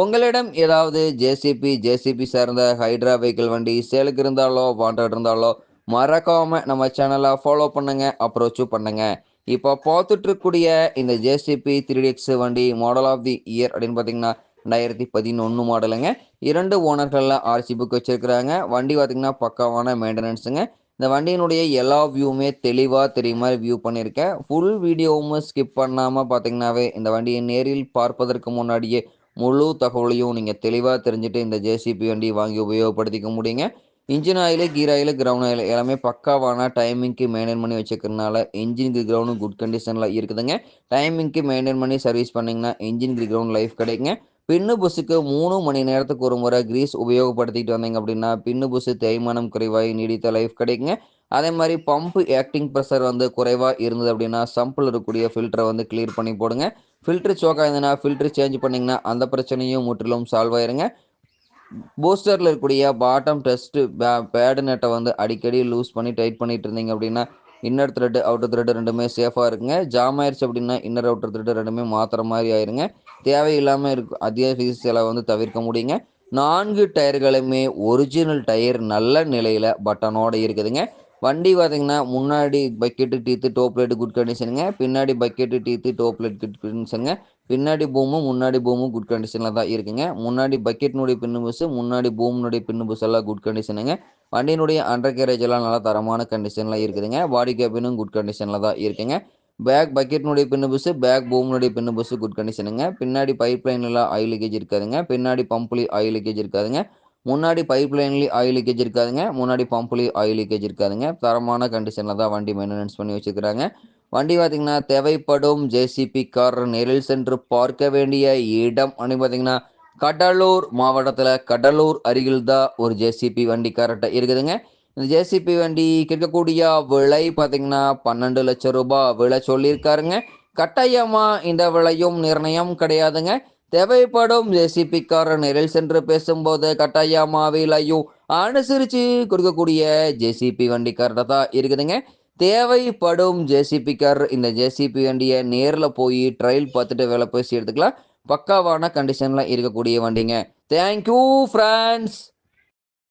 உங்களிடம் ஏதாவது JCB JCB சார்ந்த ஹைட்ரா வெஹிக்கிள் வண்டி சேலுக்கு இருந்தாலோ வாண்டட் இருந்தாலோ மறக்காம நம்ம சேனலை ஃபாலோ பண்ணுங்க அப்ரோச்சும் பண்ணுங்க. இப்போ பார்த்துட்டு இருக்கக்கூடிய இந்த ஜேசிபி த்ரீ எக்ஸ் வண்டி மாடல் ஆஃப் தி இயர் அப்படின்னு பார்த்தீங்கன்னா ரெண்டாயிரத்தி பதினொன்று மாடலுங்க இரண்டு ஓனர்களில் ஆர்சி புக் வச்சிருக்கிறாங்க. வண்டி பார்த்திங்கன்னா பக்காவான மெயின்டெனன்ஸுங்க இந்த வண்டியினுடைய எல்லா வியூவுமே தெளிவாக தெரியும் மாதிரி வியூ பண்ணியிருக்கேன். ஃபுல் வீடியோவும் ஸ்கிப் பண்ணாமல் பார்த்தீங்கன்னாவே இந்த வண்டியை நேரில் பார்ப்பதற்கு முன்னாடியே முழு தகவலையும் நீங்கள் தெளிவாக தெரிஞ்சுட்டு இந்த ஜேசிபி வண்டி வாங்கி உபயோகப்படுத்திக்க முடியுங்க. Engine oil gear oil ground oil எல்லாமே பக்காவான டைமிங்க்கு மெயின்டைன் பண்ணி வச்சுக்கிறதுனால இன்ஜின் கிரவுண்டும் குட் கண்டிஷனில் இருக்குதுங்க. டைமிங்க்கு மெயின்டைன் பண்ணி சர்வீஸ் பண்ணிங்கன்னா இன்ஜின் கிரவுண்ட் லைஃப் கிடைக்குங்க. பின்னு புஸுக்கு மூணு மணி நேரத்துக்கு ஒரு முறை கிரீஸ் உபயோகப்படுத்திட்டு வந்தீங்க அப்படின்னா பின்னு புஸு தேய்மானம் குறைவாகி நீடித்த லைஃப் கிடைக்குங்க. அதே மாதிரி பம்ப் ஆக்டிங் ப்ரெஷர் வந்து குறைவாக இருந்தது அப்படின்னா சம்பில் இருக்கக்கூடிய ஃபில்டரை வந்து கிளியர் பண்ணி போடுங்க. ஃபில்ட்ரு சோக் இருந்ததுன்னா ஃபில்ட்ரு சேஞ்ச் பண்ணிங்கன்னா அந்த பிரச்சனையும் முற்றிலும் சால்வ் ஆயிருங்க. பூஸ்டரில் இருக்கக்கூடிய பாட்டம் டெஸ்ட்டு பே பேடு நெட்டை வந்து அடிக்கடி லூஸ் பண்ணி டைட் பண்ணிட்டு இருந்தீங்க அப்படின்னா இன்னர் த்ரெட்டு அவுட்டர் த்ரெட்டு ரெண்டுமே சேஃபாக இருக்குங்க. ஜாம் ஆயிடுச்சு அப்படின்னா இன்னர் அவுட்டர் த்ரெட்டு ரெண்டுமே மாற்றுற மாதிரி ஆயிருங்க. தேவையில்லாமல் இருக்கு அதிக ஃபீஸ் செலவு வந்து தவிர்க்க முடியுங்க. நான்கு டயர்களுமே ஒரிஜினல் டயர் நல்ல நிலையில் பட்டனோடு இருக்குதுங்க. வண்டி பார்த்தீங்கன்னா முன்னாடி bucket teeth top light good கண்டிஷனுங்க பின்னாடி bucket teeth top light good கண்டிஷனுங்க பின்னாடி பூமும் முன்னாடி பூமும் குட் கண்டிஷனில் தான் இருக்குங்க. முன்னாடி பக்கெட்னுடைய பின்னு பஸ்ஸு முன்னாடி பூமினுடைய பின்னு புஸ் எல்லாம் குட் கண்டிஷனுங்க வண்டியினுடைய அண்டர் கேரேஜ் எல்லாம் நல்லா தரமான கண்டிஷனில் இருக்குதுங்க. பாடி கேபினும் குட் கண்டிஷனில் தான் இருக்குங்க. பேக் பக்கெட்னுடைய பின்னு பஸ்ஸு பேக் பூமினுடைய பின்னு பஸ்ஸு குட் கண்டிஷனுங்க பின்னாடி பைப் எல்லாம் ஆயில் லீக்கேஜ் இருக்காதுங்க. பின்னாடி பம்ப்லி ஆயில் லீக்கேஜ் இருக்காதுங்க. முன்னாடி பைப் லைன்லேயும் ஆயில் லீக்கேஜ் இருக்காதுங்க. முன்னாடி பம்ப்லேயும் ஆயில் லீக்கேஜ் இருக்காதுங்க. தரமான கண்டிஷனில் தான் வண்டி மெயின்டெனன்ஸ் பண்ணி வச்சுக்கிறாங்க வண்டி பார்த்திங்கன்னா தேவைப்படும் ஜேசிபி கார் நேரில் சென்று பார்க்க வேண்டிய இடம். அப்படின்னு பார்த்தீங்கன்னா கடலூர் மாவட்டத்தில் கடலூர் அருகில் தான் ஒரு ஜேசிபி வண்டி கரெக்டாக இருக்குதுங்க. இந்த ஜேசிபி வண்டி கேட்கக்கூடிய விலை பார்த்தீங்கன்னா பன்னெண்டு லட்சம் ரூபாய் விலை சொல்லியிருக்காருங்க. கட்டாயமாக இந்த விலையும் நிர்ணயம் கிடையாதுங்க. தேவைப்படும் ஜேசிபிக்கார நேரில் சென்று பேசும்போது கட்டாயமா ஐயோ அனுசரித்து கொடுக்கக்கூடிய ஜேசிபி வண்டிக்காரர் தான் இருக்குதுங்க. தேவைப்படும் ஜேசிபிக்கார் இந்த ஜேசிபி வண்டியை நேரில் போய் ட்ரையல் பார்த்துட்டு வேலை பேசி எடுத்துக்கலாம். பக்காவான கண்டிஷனில் இருக்கக்கூடிய வண்டிங்க. Thank you France